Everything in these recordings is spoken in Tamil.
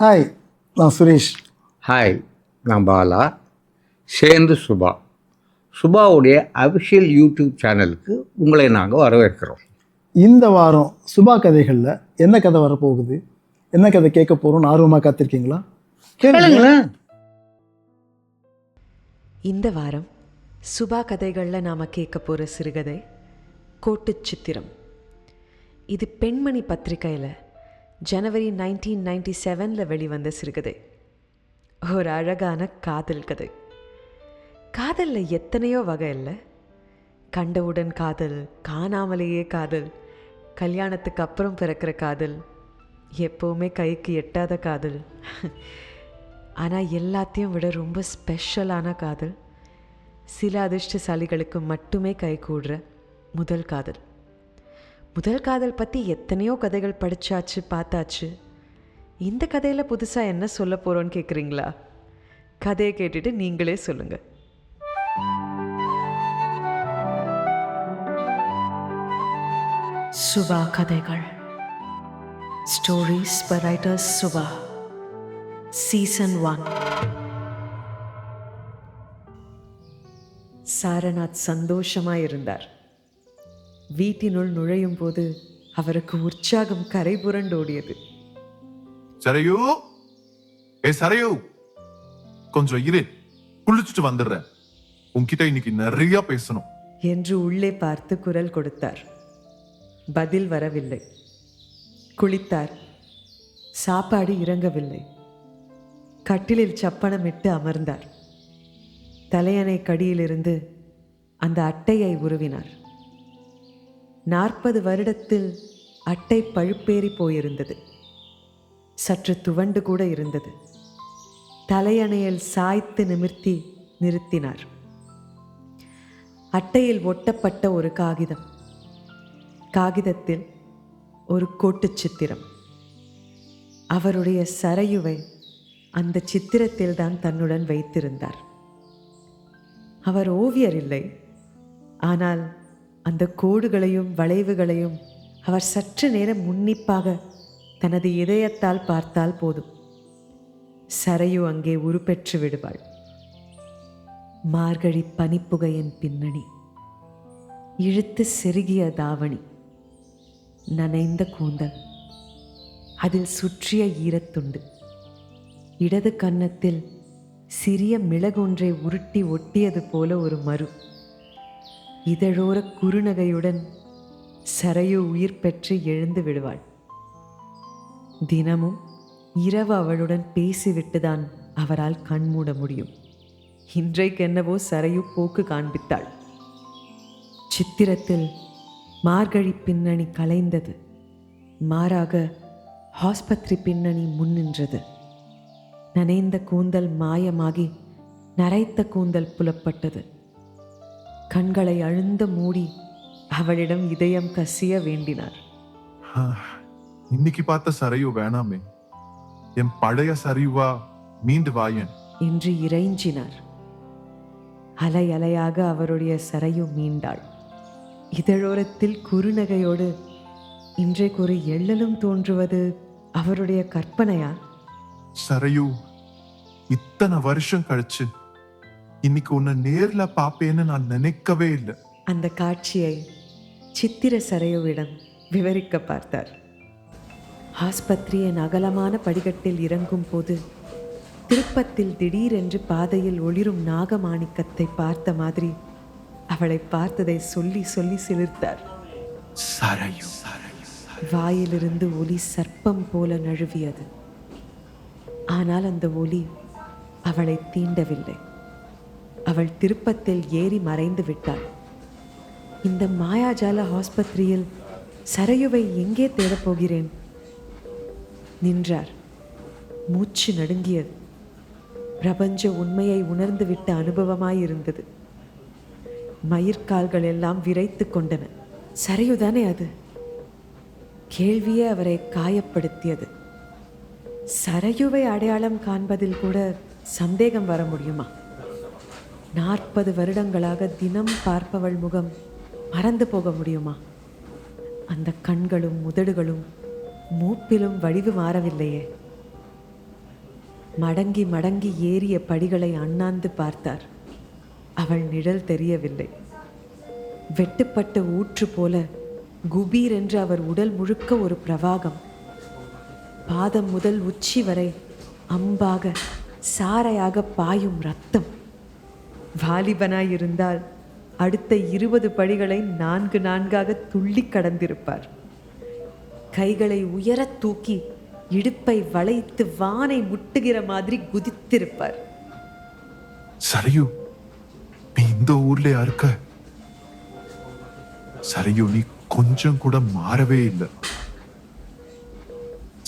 ஹாய் நான் சுரேஷ். ஹாய் நான் பாலா. சேர்ந்து சுபா. சுபாவுடைய அபிஷியல் யூடியூப் சேனலுக்கு உங்களை நாங்கள் வரவேற்கிறோம். இந்த வாரம் சுபா கதைகளில் என்ன கதை வரப்போகுது? என்ன கதை கேட்க போகிறோம்னு ஆர்வமாக காத்திருக்கீங்களா? கேளுங்க. கேளுங்களேன். இந்த வாரம் சுபா கதைகளில் நாம் கேட்க போகிற சிறுகதை கோட்டுச் சித்திரம் இது பெண்மணி பத்திரிக்கையில் ஜனவரி நைன்டீன் நைன்டி செவனில் வெளிவந்த சிறுகதை. ஒரு அழகான காதல் கதை. காதலில் எத்தனையோ வகை இல்லை. கண்டவுடன் காதல் காணாமலேயே காதல் கல்யாணத்துக்கு அப்புறம் பிறக்கிற காதல் எப்போவுமே கைக்கு எட்டாத காதல். ஆனால் எல்லாத்தையும் விட ரொம்ப ஸ்பெஷலான காதல் சில அதிர்ஷ்டசாலிகளுக்கு மட்டுமே கை கூடுற முதல் காதல். முதல் காதல் பற்றி எத்தனையோ கதைகள் படித்தாச்சு பார்த்தாச்சு. இந்த கதையில் புதுசாக என்ன சொல்ல போகிறோன்னு கேட்குறீங்களா கதையை கேட்டுட்டு நீங்களே சொல்லுங்கள் சுபா கதைகள். Stories by writers Subha season one Saranath சந்தோஷமாக இருந்தார். வீட்டினுள் நுழையும் போது அவருக்கு உற்சாகம் கரை புரண்டோடியது. சரையு! ஏ சரையு! கொஞ்சம் இரு. குளிச்சுட்டு வந்துடுறேன். உன்கிட்ட இன்னைக்கு நிறைய பேசணும். என்று உள்ளே பார்த்து குரல் கொடுத்தார். பதில் வரவில்லை. குளித்தார். சாப்பாடு இறங்கவில்லை. கட்டிலில் சப்பனமிட்டு அமர்ந்தார். தலையணை கடியிலிருந்து அந்த அட்டையை உருவினார். நாற்பது வருடத்தில் அட்டை பழுப்பேறி போயிருந்தது. சற்று துவண்டு கூட இருந்தது. தலையணையில் சாய்த்து நிமிர்த்தி நிறுத்தினார். அட்டையில் ஒட்டப்பட்ட ஒரு காகிதம். காகிதத்தில் ஒரு கோட்டுச் சித்திரம். அவருடைய சரையுவை அந்த சித்திரத்தில் தான் தன்னுடன் வைத்திருந்தார். அவர் ஓவியர் இல்லை. ஆனால் அந்த கோடுகளையும் வளைவுகளையும் அவர் சற்று நேரம் உன்னிப்பாக தனது இதயத்தால் பார்த்தால் போதும். சரையு அங்கே உருப்பெற்று விடுவாள். மார்கழி பனிப்புகையின் பின்னணி. இழுத்து செருகிய தாவணி. நனைந்த கூந்தல். அதில் சுற்றிய ஈரத்துண்டு. இடது கன்னத்தில் சிறிய மிளகொன்றை உருட்டி ஒட்டியது போல ஒரு மறு. இதழோர குறுநகையுடன் சரையு உயிர் பெற்று எழுந்து விடுவாள். தினமும் இரவு அவளுடன் பேசிவிட்டுதான் அவரால் கண்மூட முடியும். இன்றைக்கென்னவோ சரையு போக்கு காண்பித்தாள். சித்திரத்தில் மார்கழி பின்னணி கலைந்தது. மாறாக ஆஸ்பத்திரி பின்னணி முன்னின்றது நனைந்த கூந்தல் மாயமாகி நரைத்த கூந்தல் புலப்பட்டது. கண்களை அழுந்த மூடி அவளிடம் இதயம் கசிய வேண்டினார். இன்னைக்கு பார்த்த சரையு வேணாமே. என் பழைய சரிவா மீண்டு வாயேன் என்று இறைஞ்சினார். அலை அலையாக அவருடைய சரையு மீண்டாள். இதழோரத்தில் குறுநகையோடு இன்றைக்கு ஒரு எள்ளலும் தோன்றுவது அவருடைய கற்பனையா? சரையு இத்தனை வருஷம் கழிச்சு இன்னைக்கு உன்னை நேர்ல பாப்பேன்னு நான் நினைக்கவே இல்லை. அந்த காட்சியை சித்திர சரையுவிடம் விவரிக்க பார்த்தார். ஆஸ்பத்திரியின் அகலமான படிக்கட்டில் இறங்கும் போது திருப்பத்தில் திடீரென்று பாதையில் ஒளிரும் நாகமாணிக்கத்தை பார்த்த மாதிரி அவளை பார்த்ததை சொல்லி சொல்லி சிலிர்த்தார். வாயிலிருந்து ஒலி சர்ப்பம் போல நழுவியது. ஆனால் அந்த ஒலி அவளை தீண்டவில்லை. அவள் திருப்பத்தில் ஏறி மறைந்து விட்டாள். இந்த மாயாஜால ஆஸ்பத்திரியில் சரையுவை எங்கே தேடப்போகிறேன் நின்றார். மூச்சு நடுங்கியது. பிரபஞ்ச உண்மையை உணர்ந்து விட்ட அனுபவமாயிருந்தது மயிர்கால்கள் எல்லாம் விரைத்து கொண்டன. சரையுதானே அது? கேள்வியே அவரை காயப்படுத்தியது. சரையுவை அடையாளம் காண்பதில் கூட சந்தேகம் வர முடியுமா? நாற்பது வருடங்களாக தினம் பார்ப்பவள் முகம் மறந்து போக முடியுமா? அந்த கண்களும் உதடுகளும் மூப்பிலும் வடிவு மாறவில்லையே. மடங்கி மடங்கி ஏறிய படிகளை அண்ணாந்து பார்த்தார். அவள் நிழல் தெரியவில்லை. வெட்டுப்பட்ட ஊற்று போல குபீர் என்று அவர் உடல் முழுக்க ஒரு பிரவாகம். பாதம் முதல் உச்சி வரை அம்பாக சாரையாக பாயும் ரத்தம். வாலிபனாய் இருந்தால் அடுத்த இருபது படிகளை நான்கு நான்காக துள்ளி கடந்திருப்பார். கைகளை உயரத் தூக்கி இடுப்பை வளைத்து வானை முட்டுகிற மாதிரி குதித்திருப்பார். சரையு நீ இந்த ஊர்லயா இருக்க சரையு நீ கொஞ்சம் கூட மாறவே இல்லை.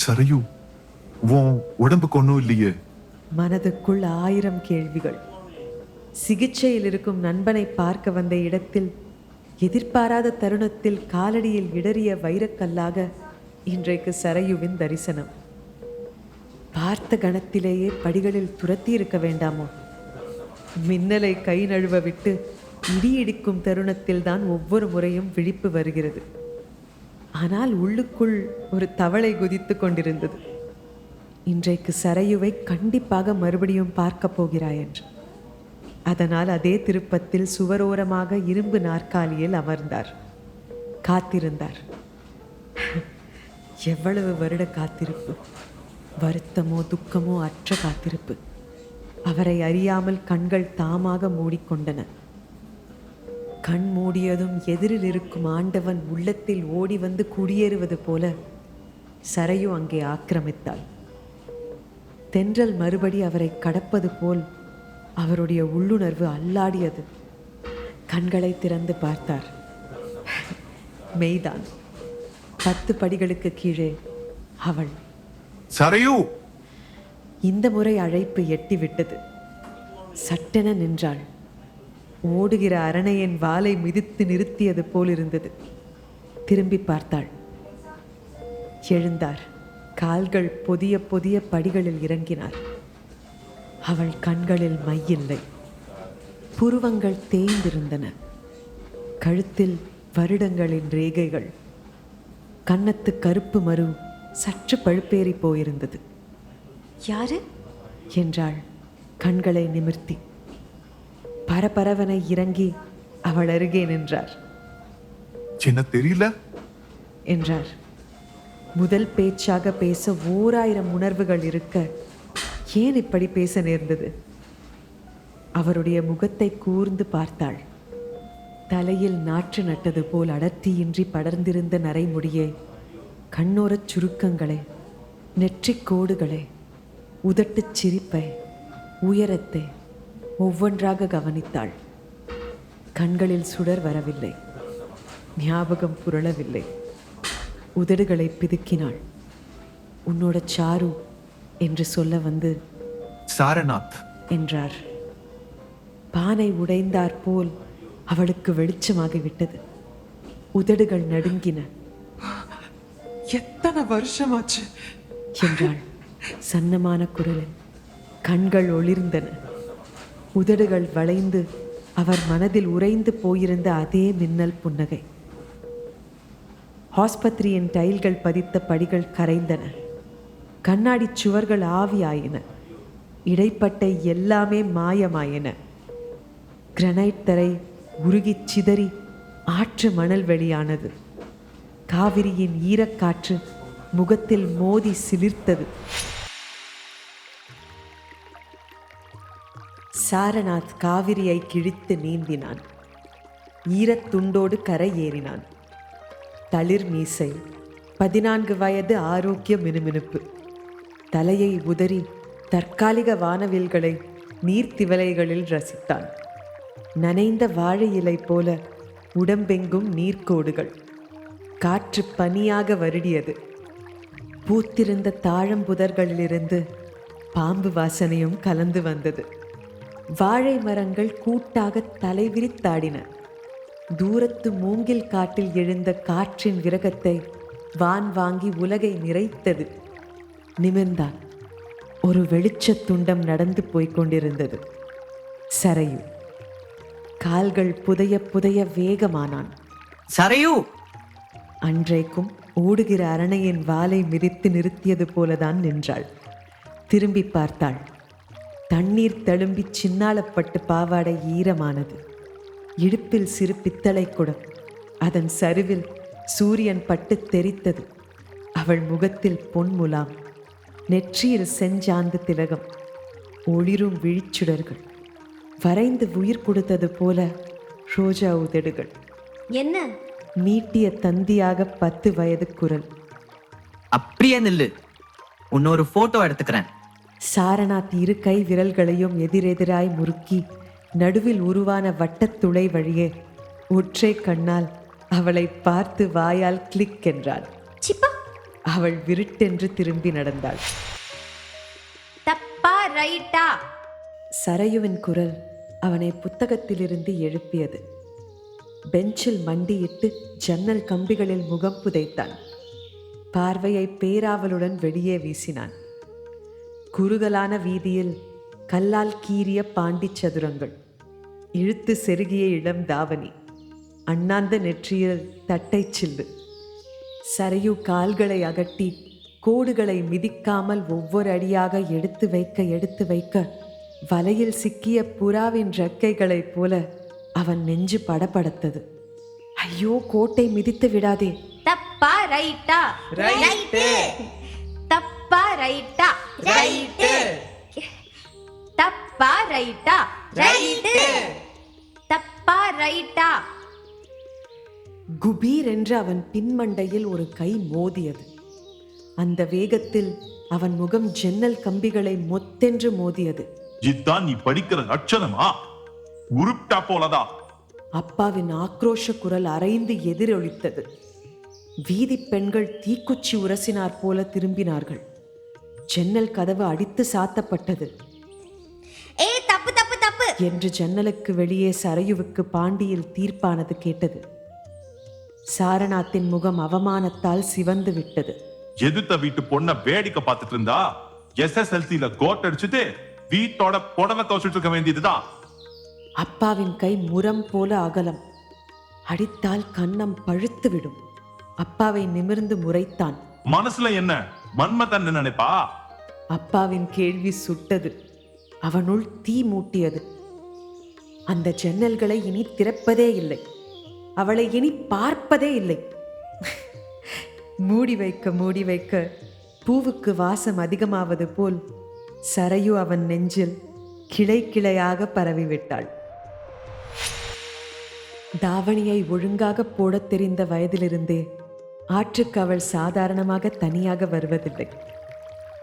சரையு உன் உடம்புக்கு ஒண்ணும் இல்லையே. மனதுக்குள் ஆயிரம் கேள்விகள். சிகிச்சையில் இருக்கும் நண்பனை பார்க்க வந்த இடத்தில் எதிர்பாராத தருணத்தில் காலடியில் இடறிய வைரக்கல்லாக இன்றைக்கு சரையுவின் தரிசனம். பார்த்த கணத்திலேயே படிகளில் துரத்தி இருக்க வேண்டாமோ? மின்னலை கை நழுவ விட்டு இடி இடிக்கும் தருணத்தில் தான் ஒவ்வொரு முறையும் விழிப்பு வருகிறது. ஆனால் உள்ளுக்குள் ஒரு தவளை குதித்து கொண்டிருந்தது. இன்றைக்கு சரையுவை கண்டிப்பாக மறுபடியும் பார்க்க போகிறாய் என்று அதனால் அதே திருப்பத்தில் சுவரோரமாக இரும்பு நாற்காலியில் அமர்ந்தார். காத்திருந்தார். எவ்வளவு வருட காத்திருப்பு. வருத்தமோ துக்கமோ அற்ற காத்திருப்பு. அவரை அறியாமல் கண்கள் தாமாக மூடிக்கொண்டன. கண் மூடியதும் எதிரில் இருக்கும் ஆண்டவன் உள்ளத்தில் ஓடி வந்து குடியேறுவது போல சரையு அங்கே ஆக்கிரமித்தாள். தென்றல் மறுபடி அவரை கடப்பது போல் அவருடைய உள்ளுணர்வு அல்லாடியது. கண்களை திறந்து பார்த்தார். மெய்தான். பத்து படிகளுக்கு கீழே அவள். சரையு! இந்த முறை அழைப்பு எட்டிவிட்டது. சட்டென நின்றாள். ஓடுகிற அரணையின் வாலை மிதித்து நிறுத்தியது போல் இருந்தது திரும்பி பார்த்தாள். எழுந்தார். கால்கள் பொதிய பொதிய படிகளில் இறங்கினார். அவள் கண்களில் மையில்லை. புருவங்கள் தேய்ந்திருந்தன. கழுத்தில் வருடங்களின் ரேகைகள். கன்னத்து கருப்பு மறு சற்று பழுப்பேறி போயிருந்தது. யாரு? என்றாள் கண்களை நிமிர்த்தி. பரபரவனை இறங்கி அவள் அருகே நின்றார். என்ன தெரியல? என்றார். முதல் பேச்சாக பேச ஓராயிரம் உணர்வுகள் இருக்க ஏன் இப்படி பேச நேர்ந்தது? அவருடைய முகத்தை கூர்ந்து பார்த்தாள். தலையில் நாற்று நட்டது போல் அடர்த்தியின்றி படர்ந்திருந்த நரைமுடியை கண்ணோரச் சுருக்கங்களை நெற்றிக் கோடுகளை உதட்டுச் சிரிப்பை உயரத்தை ஒவ்வொன்றாக கவனித்தாள். கண்களில் சுடர் வரவில்லை. ஞாபகம் புரளவில்லை. உதடுகளை பிதுக்கினாள். உன்னோட சாரு என்று சொல்ல வந்து சாரநாத். என்றார். பானை உடைந்தாற் போல் அவளுக்கு வெளிச்சமாகிவிட்டது. உதடுகள் நடுங்கின. எத்தனை வருஷமாச்சு? என்றாள் சன்னமான குரலில். கண்கள் ஒளிர்ந்தன. உதடுகள் வளைந்து அவர் மனதில் உறைந்து போயிருந்த அதே மின்னல் புன்னகை. ஆஸ்பத்திரியின் டைல்கள் பதித்த படிகள் கரைந்தன. கண்ணாடி சுவர்கள் ஆவியாயின. இடைப்பட்ட எல்லாமே மாயமாயின. கிரனைட் தரை உருகிச் சிதறி ஆற்று மணல் வெளியானது. காவிரியின் ஈரக்காற்று முகத்தில் மோதி சிலிர்த்தது. சாரநாத் காவிரியை கிழித்து நீந்தினான். ஈரத்துண்டோடு கரை ஏறினான். தளிர் மீசை பதினான்கு வயது ஆரோக்கிய மினுமினுப்பு. தலையை உதறி தற்காலிக வானவில்களை நீர்த்திவலைகளில் ரசித்தான். நனைந்த வாழை இலை போல உடம்பெங்கும் நீர்க்கோடுகள். காற்று பனியாக வருடியது. பூத்திருந்த தாழம்புதர்களிலிருந்து பாம்பு வாசனையும் கலந்து வந்தது. வாழை மரங்கள் கூட்டாக தலைவிரித்தாடின. தூரத்து மூங்கில் காட்டில் எழுந்த காற்றின் விரகத்தை வான் வாங்கி உலகை நிறைத்தது. நிமிர்ந்தான். ஒரு வெளிச்சத் துண்டம் நடந்து போய்க் கொண்டிருந்தது. சரையு. கால்கள் புதைய புதைய வேகமானான். சரையு! அன்றைக்கும் ஓடுகிற அரணையின் வாலை மிதித்து நிறுத்தியது போலதான் நின்றாள். திரும்பி பார்த்தாள். தண்ணீர் தழும்பி சின்னாளப்பட்டு பாவாடை ஈரமானது. இடுப்பில் சிறு பித்தளை குடம். அதன் சரிவில் சூரியன் பட்டு தெரித்தது. அவள் முகத்தில் பொன்முலாம். நெற்றியில் செஞ்சாந்து திலகம் ஒளிரும் விழிச்சுடர்கள் வரைந்து உயிர் கொடுத்தது போல ரோஜா உதடுகள். என்ன? நீட்டிய தந்தியாக பத்து வயது குரல். அப்படியே நில்லு. இன்னொரு போட்டோ எடுத்துக்கிறேன். சாரநாத் இரு கை விரல்களையும் எதிரெதிராய் முறுக்கி நடுவில் உருவான வட்டத் துளை வழியே ஒற்றை கண்ணால் அவளை பார்த்து வாயால் கிளிக் என்றாள். அவள் விருட்டென்று திரும்பி நடந்தாள். தப்பா ரைட்டா? சரையுவின் குரல் அவனை புத்தகத்திலிருந்து எழுப்பியது. பெஞ்சில் மண்டியிட்டு ஜன்னல் கம்பிகளில் முகம் புதைத்தான். பார்வையை பேராவலுடன் வெளியே வீசினான். குறுகலான வீதியில் கல்லால் கீறிய பாண்டி சதுரங்கள் இழுத்து செருகிய இளம் தாவணி அண்ணாந்த நெற்றியில் தட்டைச் சில்லு சரையு கால்களை அகட்டி கோடுகளை மிதிக்காமல் ஒவ்வொரு அடியாக எடுத்து வைக்க எடுத்து வைக்க வலையில் சிக்கிய புறாவின் ரெக்கைகளைப் போல அவன் நெஞ்சு படபடத்தது. ஐயோ கோட்டை மிதித்து விடாதே. தப்பா ரைட்டா? ரைட்டு. தப்பா ரைட்டா? ரைட்டு. தப்பா ரைட்டா? ரைட்டு. தப்பா ரைட்டா? குபீர் என்று அவன் பின்மண்டையில் ஒரு கை மோதியது. அந்த வேகத்தில் அவன் முகம் ஜன்னல் கம்பிகளை மொத்தென்று மோதியது. இதுதான் நீ படிக்கிற லட்சணமா? உருப்டா போலதா? அப்பாவின் ஆக்ரோஷ குரல் அரைந்து எதிரொலித்தது. வீதி பெண்கள் தீக்குச்சி உரசினார் போல திரும்பினார்கள். ஜன்னல் கதவு அடித்து சாத்தப்பட்டது. ஏய் தப்பு தப்பு தப்பு! என்று ஜன்னலுக்கு வெளியே சரையுவுக்கு பாண்டியில் தீர்ப்பானது கேட்டது. சாரநாத்தின் முகம் அவமானத்தால் சிவந்து விட்டது. எதிர்த்த வீட்டு பொண்ண வேடிக்கை பார்த்துட்டு இருந்தா எஸ்எஸ்எல்சில கோட் அடிச்சுட்டு வீட்டோட புடவை துவச்சிட்டு இருக்க வேண்டியதுதான். அப்பாவின் கை முரம் போல அகலம். அடித்தால் கன்னம் பழுத்து விடும். அப்பாவை நிமிர்ந்து முறைத்தான். மனசுல என்ன? மன்மதன் நினைப்பா? அப்பாவின் கேள்வி சுட்டது. அவனுள் தீ மூட்டியது. அந்த ஜன்னல்களை இனி திறப்பதே இல்லை. அவளை இனி பார்ப்பதே இல்லை. மூடி வைக்க மூடி வைக்க பூவுக்கு வாசம் அதிகமாவது போல் சரையு அவன் நெஞ்சில் கிளை கிளையாக பரவிவிட்டாள் தாவணியை ஒழுங்காக போடத் தெரிந்த வயதிலிருந்தே ஆற்றுக்கு அவள் சாதாரணமாக தனியாக வருவதில்லை.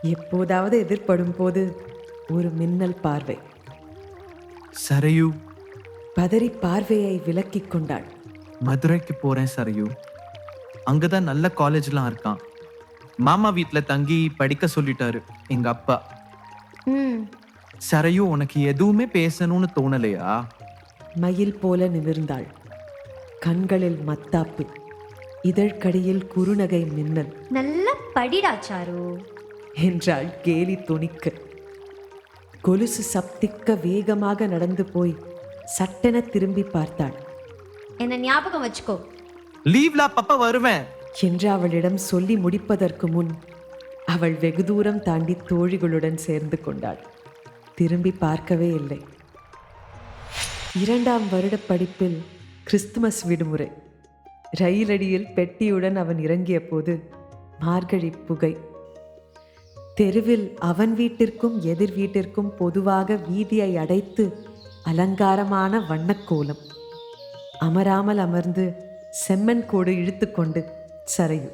எப்போதாவது எதிர்ப்படும் போது ஒரு மின்னல் பார்வை. சரையு. பதறி பார்வையை விலக்கிக் கொண்டாள். மதுரைக்கு போறேன் சரையு. அங்கதான் நல்ல காலேஜ்லாம் இருக்கான். மாமா வீட்ல தங்கி படிக்க சொல்லிட்டாரு எங்க அப்பா. ம். சரையு உனக்கு எதுவுமே பேசணும்னு தோணலையா? மயில் போல நிமிர்ந்தாள். கண்களில் மத்தாப்பு. இதழ்கடியில் குறுநகை மின்னல். நல்லா படிடா சாரு. என்றாள் கேலி துணிக்க. கொலுசு சப்திக்க வேகமாக நடந்து போய் சட்டென திரும்பி பார்த்தாள். என்ன ஞாபகம் வச்சுக்கோ. லீவ்ல அப்பப்ப வருவேன். என்று அவளிடம் சொல்லி முடிப்பதற்கு முன் அவள் வெகு தூரம் தாண்டி தோழிகளுடன் சேர்ந்து கொண்டாள். திரும்பி பார்க்கவே இல்லை. இரண்டாம் வருட படிப்பில் கிறிஸ்துமஸ் விடுமுறை. ரயிலடியில் பெட்டியுடன் அவன் இறங்கிய போது மார்கழி புகை. தெருவில் அவன் வீட்டிற்கும் எதிர் வீட்டிற்கும் பொதுவாக வீதியை அடைத்து அலங்காரமான வண்ணக்கோலம் அமராமல் அமர்ந்து செம்மன் கோடு இழுத்துக்கொண்டு சரையு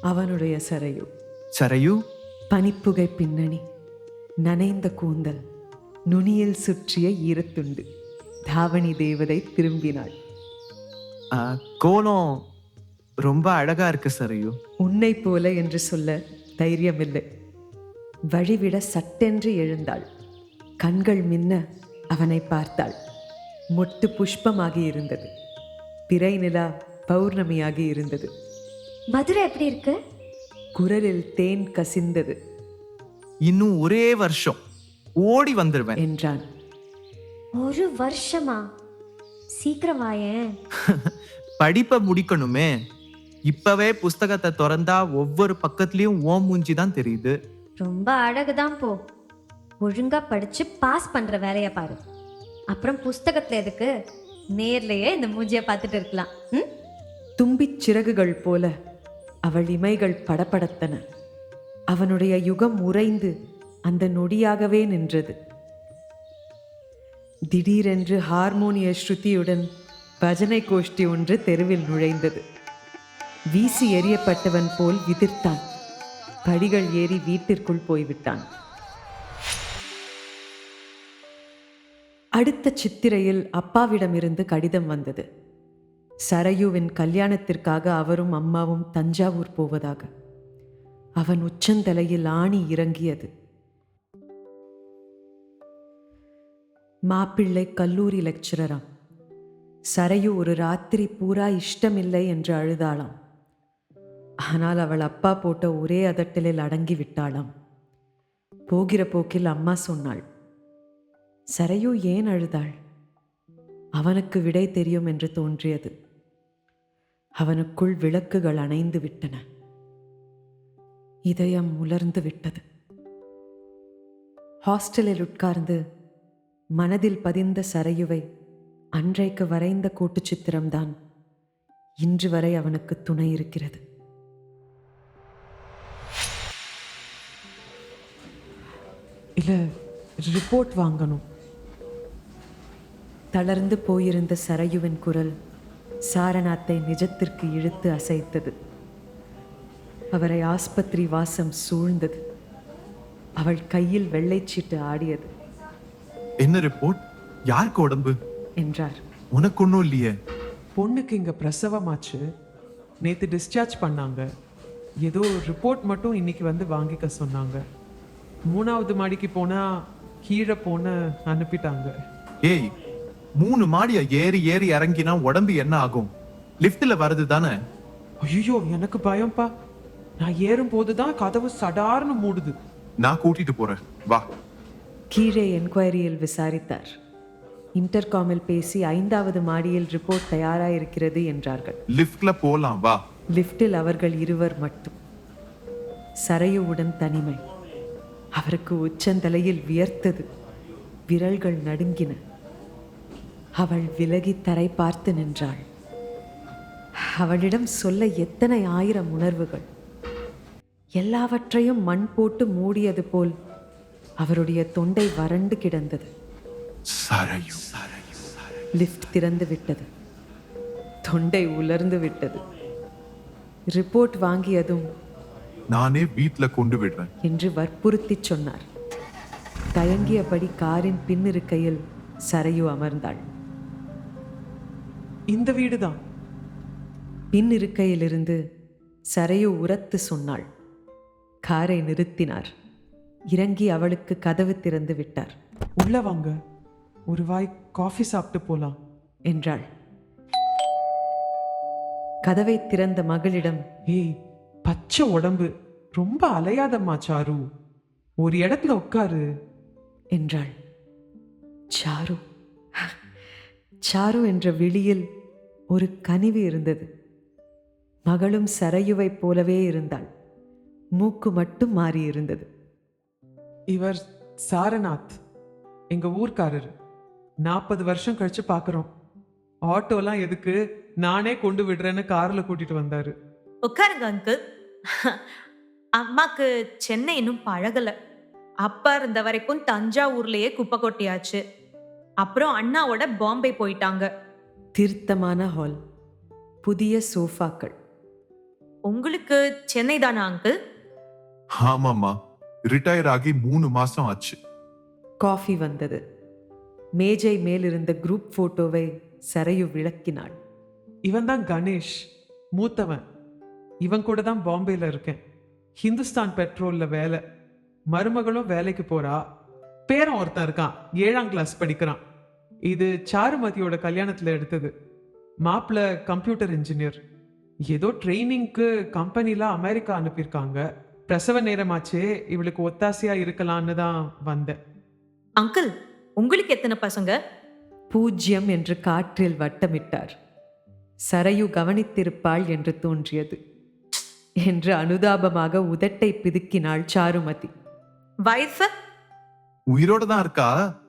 அவனுடைய சரையு. சரையு? பனிப்புகை பின்னணி. நனைந்த கூந்தல். நுனியில் சுற்றிய ஈரத்துண்டு. தாவணி தேவதை திரும்பினாள். கோலம் ரொம்ப அழகா இருக்கு சரையு. உன்னை போல என்று சொல்ல தைரியமில்லை. வழிவிட சட்டென்று எழுந்தாள். கண்கள் மின்ன அவனை பார்த்தாள். மொட்டு புஷ்பமாகி இருந்தது. பிறை நிலா பௌர்ணமியாகி இருந்தது. மதுரை எப்படி இருக்கு? குரலில் தேன் கசிந்தது. இன்னும் ஒரே வருஷம். ஓடி வந்துருவேன். என்றான். ஒரு வருஷமா? சீக்கிரம் வாயேன் படிப்பை முடிக்கணுமே. இப்பவே புஸ்தகத்தை திறந்தா ஒவ்வொரு பக்கத்துலயும் ஓம் மூஞ்சி தான் தெரியுது. ரொம்ப அழகுதான் போ. ஒழுங்கா படிச்சு பாஸ் பண்ற வேலையை பாரு. அப்புறம் புஸ்தகத்துல எதுக்கு? நேர்லயே இந்த மூஞ்சியை பார்த்துட்டு இருக்கலாம். ம்? தும்பிச் சிறகுகள் போல அவள் இமைகள் படபடத்தன. அவனுடைய யுகம் உறைந்து அந்த நொடியாகவே நின்றது. திடீரென்று ஹார்மோனிய ஸ்ருதியுடன் பஜனை கோஷ்டி ஒன்று தெருவில் நுழைந்தது. வீசி எறியப்பட்டவன் போல் விதிர்த்தான். படிகள் ஏறி வீட்டிற்குள் போய்விட்டான். அடுத்த சித்திரையில் அப்பாவிடமிருந்து கடிதம் வந்தது. சரையுவின் கல்யாணத்திற்காக அவரும் அம்மாவும் தஞ்சாவூர் போவதாக. அவன் உச்சந்தலையில் ஆணி இறங்கியது. மாப்பிள்ளை கல்லூரி லெக்சரராம். சரையு ஒரு ராத்திரி பூரா இஷ்டமில்லை என்று அழுதாளாம். ஆனால் அவள் அப்பா போட்ட ஒரே அதட்டலில் அடங்கி விட்டாளாம் போகிற போக்கில் அம்மா சொன்னாள் சரையு ஏன் அழுதாள்? அவனுக்கு விடை தெரியும் என்று தோன்றியது. அவனுக்குள் விளக்குகள் அணைந்து விட்டன. இதயம் உலர்ந்து விட்டது. ஹாஸ்டலில் உட்கார்ந்து மனதில் பதிந்த சரையுவை அன்றைக்கு வரைந்த கூட்டுச்சித்திரம்தான் இன்று வரை அவனுக்கு துணை இருக்கிறது. இல்லை ரிப்போர்ட் வாங்கணும். தளர்ந்து போயிருந்த சரையுவின் குரல் சாரநாத்தை நிஜத்திற்கு இழுத்து அசைத்தது. அவரை ஆஸ்பத்திரி வாசம் சூழ்ந்தது. அவள் கையில் வெள்ளைச்சீட்டு ஆடியது. என்ன ரிப்போர்ட் யாருக்கு உடம்பு? என்றார். உனக்கு ஒன்றும் இல்லையே. பொண்ணுக்கு இங்கே பிரசவமாச்சு. நேற்று டிஸ்சார்ஜ் பண்ணாங்க. ஏதோ ரிப்போர்ட் மட்டும் இன்னைக்கு வந்து வாங்கிக்க சொன்னாங்க. மூணாவது மாடிக்கு போனால் கீழே போன அனுப்பிட்டாங்க. ஏய் மூணு மாடிய ஏறி ஏறி இறங்கினா உடம்பு என்ன ஆகும்? லிஃப்ட்ல வருது தானே? ஐயோ எனக்கு பயம்ப்பா நான் ஏறும்போது தான் கதவு சடார்னு மூடுது. நான் கூட்டிட்டு போறேன். வா. கீழே என்கொயரியில் விசாரித்தார். இன்டர்காமில் பேசி ஐந்தாவது மாடியில் ரிப்போர்ட் தயாராயிருக்கிறது என்றார்கள். லிஃப்ட்ல போலாம் வா. லிஃப்டில் அவர்கள் இருவர் மட்டும். சரையுவுடன் தனிமை. அவருக்கு உச்சந்தலையில் வியர்த்தது. விரல்கள் நடுங்கின. அவள் விலகி தரை பார்த்து நின்றாள். அவளிடம் சொல்ல எத்தனை ஆயிரம் உணர்வுகள். எல்லாவற்றையும் மண் போட்டு மூடியது போல் அவருடைய தொண்டை வறண்டு கிடந்தது. சரையு லிஃப்ட் திறந்து விட்டது. தொண்டை உலர்ந்து விட்டது. ரிப்போர்ட் வாங்கியதும் நானே வீட்ல கொண்டு விடுறேன் என்று வற்புறுத்தி சொன்னார். தயங்கியபடி காரின் பின்னிருக்கையில் சரையு அமர்ந்தாள். இந்த வீடு தான் பின்னிருக்கையிலிருந்து சரையு உரத்து சொன்னாள். காரை நிறுத்தினார். இறங்கி அவளுக்கு கதவு திறந்து விட்டார். உள்ள வாங்க. ஒரு வாய் காஃபி சாப்பிட்டு போலாம். என்றாள். கதவை திறந்த மகளிடம் ஏய் பச்சை உடம்பு. ரொம்ப அலையாதம்மா சாரு. ஒரு இடத்துல உட்காரு. என்றாள். சாரு சாரு என்ற விழியில் ஒரு கனிவு இருந்தது. மகளும் சரையுவைப் போலவே இருந்தாள். மூக்கு மட்டும் மாறி இருந்தது. இவர் சாரநாத். எங்க ஊர்க்காரர். நாற்பது வருஷம் கழிச்சு பார்க்குறோம் ஆட்டோலாம் எதுக்கு? நானே கொண்டு விடுறேன்னு கார்ல கூட்டிட்டு வந்தாரு. உட்காருங்க அங்கிள் அம்மாக்கு சென்னை இன்னும் பழகல. அப்பா இருந்த வரைக்கும் தஞ்சாவூர்லயே குப்பை கொட்டியாச்சு. அப்புறம் அண்ணாவோட பாம்பே போயிட்டாங்க. தீர்த்தமான ஹால் புதிய சோஃபாக்கள் உங்களுக்கு சென்னை தானா அங்கிள் ஆமாம்மா. ரிட்டையர் ஆகி மூணு மாசம் ஆச்சு. காஃபி வந்தது. மேஜை மேலிருந்த குரூப் போட்டோவை சரையு விளக்கினாள். இவன் தான் கணேஷ். மூத்தவன். இவன் கூட தான் பாம்பேல இருக்கேன். ஹிந்துஸ்தான் பெட்ரோல்ல வேலை. மருமகளும் வேலைக்கு போறா. பேரன் ஒருத்தன் இருக்கான் ஏழாம் கிளாஸ் படிக்கிறான். இது சாருமதியோட கல்யாணத்துல எடுத்தது. மாப்பிள்ள கம்ப்யூட்டர் இன்ஜினியர் ஏதோ ட்ரைனிங்க்கு கம்பெனில அமெரிக்கா அனுப்பியிருக்காங்க. பிரசவ நேரமாச்சே இவளுக்கு ஒத்தாசையா இருக்கலான்னு தான் வந்தேன். அங்கிள் உங்களுக்கு எத்தனை பசங்க? பூஜ்யம் என்று காற்றில் வட்டமிட்டார். சரையு கவனித்திருப்பாள் என்று தோன்றியது. என்று அனுதாபமாக உதட்டை பிதுக்கினாள் சாருமதி. வைஃப் உயிரோட தான் இருக்கா?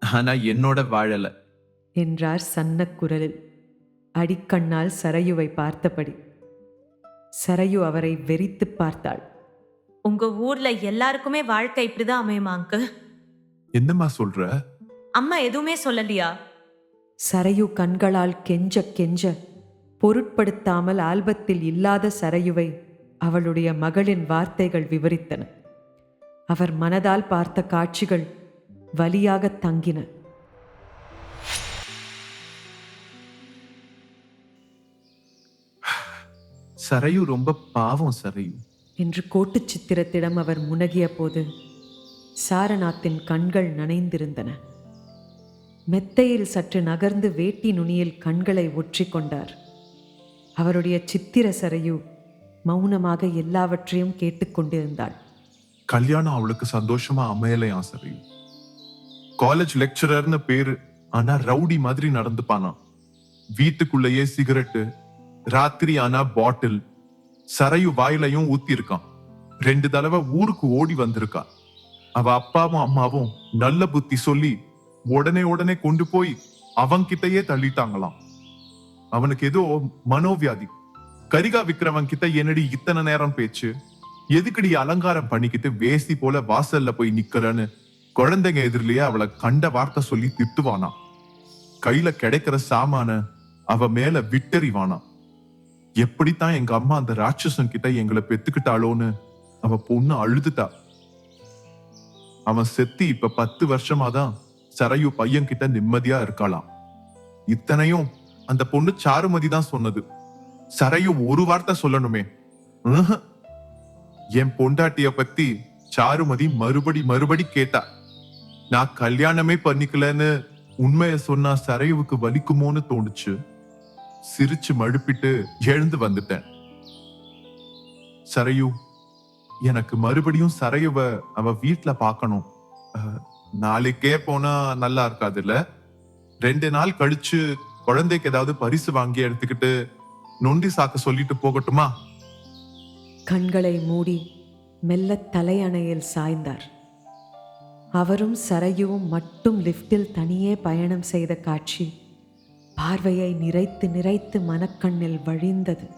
ஆனா என்னோட வாழல. என்றார் சன்ன குரலில். அடிக்கண்ணால் சரையுவை பார்த்தபடி. சரையு அவரை வெறித்து பார்த்தாள். உங்க ஊர்ல எல்லாருக்குமே வாழ்க்கை இப்படிதான் அமையுமா அங்கிள்? என்னம்மா சொல்ற? அம்மா எதுவுமே சொல்லலையா? சரையு கண்களால் கெஞ்ச கெஞ்ச பொருட்படுத்தாமல் ஆல்பத்தில் இல்லாத சரையுவை அவளுடைய மகளின் வார்த்தைகள் விவரித்தன. அவர் மனதால் பார்த்த காட்சிகள் வலியாக தங்கின. சரையு ரொம்ப பாவம் சரையு. என்று கோட்டுச் சித்திரத்திடம் அவர் முனகிய போது சாரநாத்தின் கண்கள் நனைந்திருந்தன. மெத்தையில் சற்று நகர்ந்து வேட்டி நுனியில் கண்களை ஒற்றிக் கொண்டார். அவருடைய சித்திர சரையு மௌனமாக எல்லாவற்றையும் கேட்டுக்கொண்டிருந்தாள் கல்யாணம் அவளுக்கு சந்தோஷமா அமையலையாம் சரி காலேஜ் லெக்சரர்னு பேரு. ஆனா ரவுடி மாதிரி நடந்துப்பானா வீட்டுக்குள்ளேயே சிகரெட்டு ராத்திரி ஆனா பாட்டில் சரையு வாயிலையும் ஊத்தி இருக்கான் ரெண்டு தடவை ஊருக்கு ஓடி வந்திருக்கா. அவ அப்பாவும் அம்மாவும் நல்ல புத்தி சொல்லி உடனே உடனே கொண்டு போய் அவன்கிட்டயே தள்ளிட்டாங்களாம். அவனுக்கு ஏதோ மனோவியாதி. கரிகா விக்ரவன் கிட்ட என்னடி இத்தனை நேரம் பேச்சு? எதுக்கடி அலங்காரம் பண்ணிக்கிட்டு வேசி போல வாசல்ல போய் நிக்கிறன்னு குழந்தைங்க எதிரிலேயே அவளை கண்ட வார்த்தை சொல்லி திட்டுவானா? கையில கிடைக்கிற சாமான அவ மேல விட்டறிவானா? எப்படித்தான் எங்க அம்மா அந்த ராட்சசன் கிட்ட எங்களை பெத்துக்கிட்டாளோன்னு அவ பொண்ணு அழுதுட்டா. அவன் செத்தி இப்ப பத்து வருஷமாதான் சரையு பையன் கிட்ட நிம்மதியா இருக்காளாம். இத்தனையும் அந்த பொண்ணு சாருமதி தான் சொன்னது. சரையு ஒரு வார்த்தை சொல்லணுமே. ம்ஹும். என் பொண்டாட்டிய பத்தி சாருமதி மறுபடி மறுபடி கேட்டா நான் கல்யாணமே பண்ணிக்கலன்னு உண்மைய சொன்னா சரையுவுக்கு வலிக்குமோன்னு தோணுச்சு. சிரிச்சு மழுப்பிட்டு எழுந்து வந்துட்டேன். சரையு எனக்கு மறுபடியும் சரையுவ அவ வீட்டுல பார்க்கணும் நாளைக்கே போனா நல்லா இருக்காதுல்ல? ரெண்டு நாள் கழிச்சு குழந்தைக்கு ஏதாவது பரிசு வாங்கி எடுத்துக்கிட்டு நொண்டி சாக்க சொல்லிட்டு போகட்டுமா? கண்களை மூடி மெல்ல தலையணையில் சாய்ந்தார். அவரும் சரையும் மட்டும் லிஃப்டில் தனியே பயணம் செய்த காட்சி பார்வையை நிறைத்து நிறைத்து மனக்கண்ணில் வழிந்தது.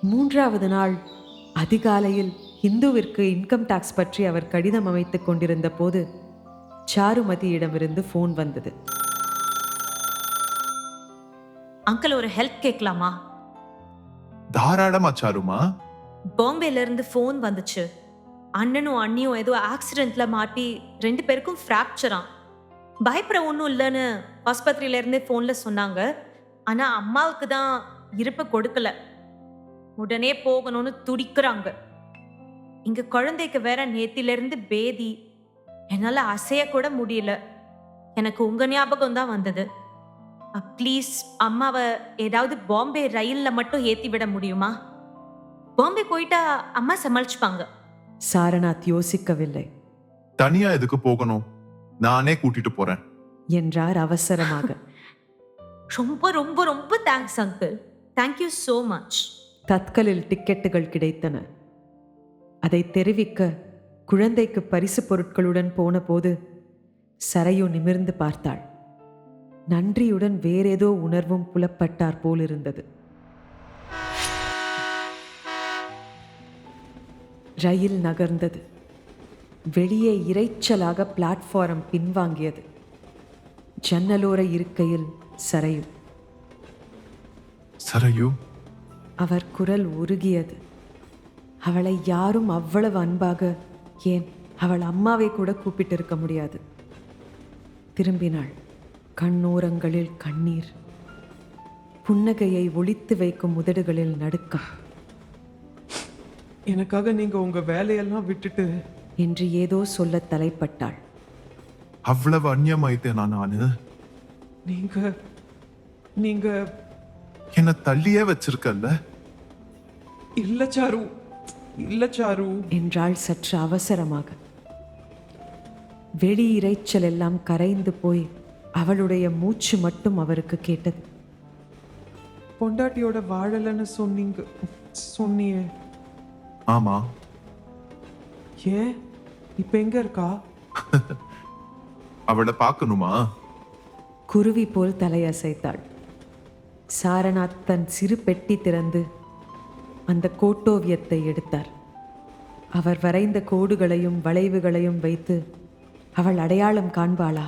மூன்றாவது நாள் அதிகாலையில் இந்துவிற்கு இன்கம் டாக்ஸ் பற்றி அவர் கடிதம் அமைத்துக் கொண்டிருந்த போது சாருமதியிடமிருந்து ஃபோன் வந்தது. அங்கிள் ஒரு ஹெல்ப் கேட்கலாமா? தாராளமா சாருமா? பாம்பேல இருந்து ஃபோன் வந்துச்சு. அண்ணனும் அண்ணியும் ஏதோ ஆக்சிடென்ட்ல மாட்டி ரெண்டு பேருக்கும் ஃப்ராக்சரா பயப்பட ஒன்றும் இல்லைன்னு ஆஸ்பத்திரியில இருந்தே ஃபோன்ல சொன்னாங்க. ஆனா அம்மாவுக்கு தான் இருப்ப கொடுக்கல. உடனே போகணும்னு துடிக்கிறாங்க. இங்க குழந்தைக்கு வேற நேத்தில இருந்து பேதி. என்னால அசைய கூட முடியல. எனக்கு உங்க ஞாபகம் தான் வந்தது. ப்ளீஸ் அம்மாவை ஏதாவது பாம்பே ரயில்ல மட்டும் ஏத்தி விட முடியுமா? பாம்பே போயிட்டா அம்மா சமாளிச்சுப்பாங்க. சாரநாத் யோசிக்கவில்லை. தனியா எதுக்கு போகணும்? நானே கூட்டிட்டு போறேன். என்றார் அவசரமாக. ரொம்ப ரொம்ப ரொம்ப thanks uncle thank you so much தத்கலில் டிக்கெட்டுகள் கிடைத்தன. அதை தெரிவிக்க குழந்தைக்கு பரிசு பொருட்களுடன் போனபோது சரையு நிமிர்ந்து பார்த்தாள். நன்றியுடன் வேறேதோ உணர்வும் புலப்பட்டார் போலிருந்தது. ரயில் நகர்ந்தது. வெளியே இரைச்சலாக பிளாட்ஃபாரம் பின்வாங்கியது. ஜன்னலோர இருக்கையில் சரையு சரையு அவர் குரல் உருகியது. அவளை யாரும் அவ்வளவு அன்பாக ஏன் அவள் அம்மாவை கூட கூப்பிட்டிருக்க முடியாது. திரும்பினாள். கண்ணோரங்களில் கண்ணீர். புன்னகையை ஒளித்து வைக்கும் உதடுகளில் நடுக்கம். எனக்காக நீங்க உங்க வேலையெல்லாம் விட்டுட்டு என்று ஏதோ சொல்ல தலைப்பட்டாள். அவ்வளவு அந்நியமாயிட்டேனா நானு நீங்க நீங்க என்ன தள்ளியே வச்சிருக்கல்ல? இல்ல சாரு இல்ல சாரு. என்றாள் சற்று அவசரமாக. வெளி இரைச்சல் எல்லாம் கரைந்து போய் அவளுடைய மூச்சு மட்டும் அவருக்கு கேட்டது. பொண்டாட்டியோட வாழலைன்னு சொன்னீங்க சொன்னியே. ஆமா. ஏன்? இப்ப எங்க இருக்கா? அவளை பார்க்கணுமா? குருவி போல் தலையசைத்தாள். சாரநாத் தன் சிறு பெட்டி திறந்து அந்த கோட்டோவியத்தை எடுத்தார். அவர் வரைந்த கோடுகளையும் வளைவுகளையும் வைத்து அவள் அடையாளம் காண்பாளா?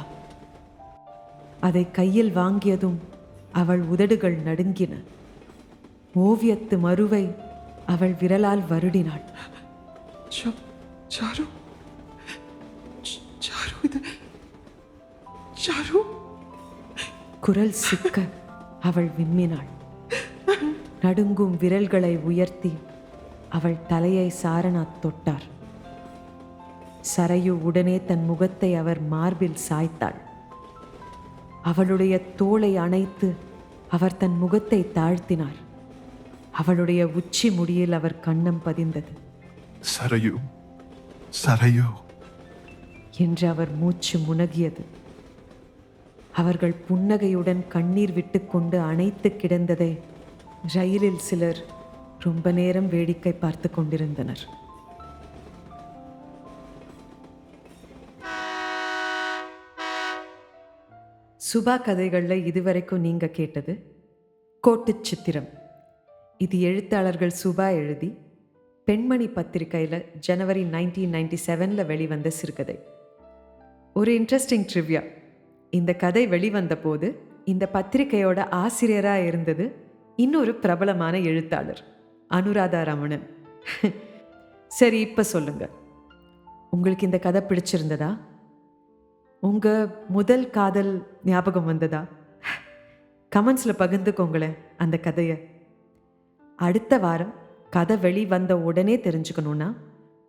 அதை கையில் வாங்கியதும் அவள் உதடுகள் நடுங்கின. ஓவியத்து மறுவை அவள் விரலால் வருடினாள். சாரு. சாரு இது சாரு. குரல் சிக்க அவள் விம்மினாள். நடுங்கும் விரல்களை உயர்த்தி அவள் தலையை சாரநாத் தொட்டார். சரையு உடனே தன் முகத்தை அவர் மார்பில் சாய்த்தாள். அவளுடைய தோளை அணைத்து அவர் தன் முகத்தை தாழ்த்தினார். அவளுடைய உச்சி முடியில் அவர் கன்னம் பதிந்தது. சரையு சரையு. என்று அவர் மூச்சு முனகியது. அவர்கள் புன்னகையுடன் கண்ணீர் விட்டுக்கொண்டு அணைத்து கிடந்ததை ரயிலில் சிலர் ரொம்ப நேரம் வேடிக்கை பார்த்து கொண்டிருந்தனர். சுபா கதைகளில் இதுவரைக்கும் நீங்கள் கேட்டது கோட்டு சித்திரம் இது எழுத்தாளர்கள் சுபா எழுதி பெண்மணி பத்திரிகையில் ஜனவரி நைன்டீன் நைன்டி செவனில் வெளிவந்த சிறுகதை. ஒரு இன்ட்ரெஸ்டிங் ட்ரிவ்யா இந்த கதை வெளிவந்த போது இந்த பத்திரிகையோட ஆசிரியராக இருந்தது இன்னொரு பிரபலமான எழுத்தாளர் அனுராதா ரமணன். சரி இப்போ சொல்லுங்கள் உங்களுக்கு இந்த கதை பிடிச்சிருந்ததா? உங்கள் முதல் காதல் ஞாபகம் வந்ததா? கமெண்ட்ஸில் பகிர்ந்துக்கோங்களேன் அந்த கதையை. அடுத்த வாரம் கதை வெளி வந்த உடனே தெரிஞ்சுக்கணுன்னா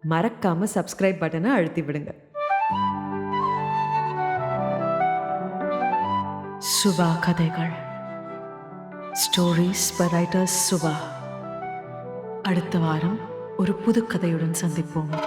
மறக்காமல் சப்ஸ்கிரைப் பட்டனை அழுத்தி விடுங்க. சுபா கதைகள். Stories by writers Subha. அடுத்த வாரம் ஒரு புது கதையுடன் சந்திப்போம்.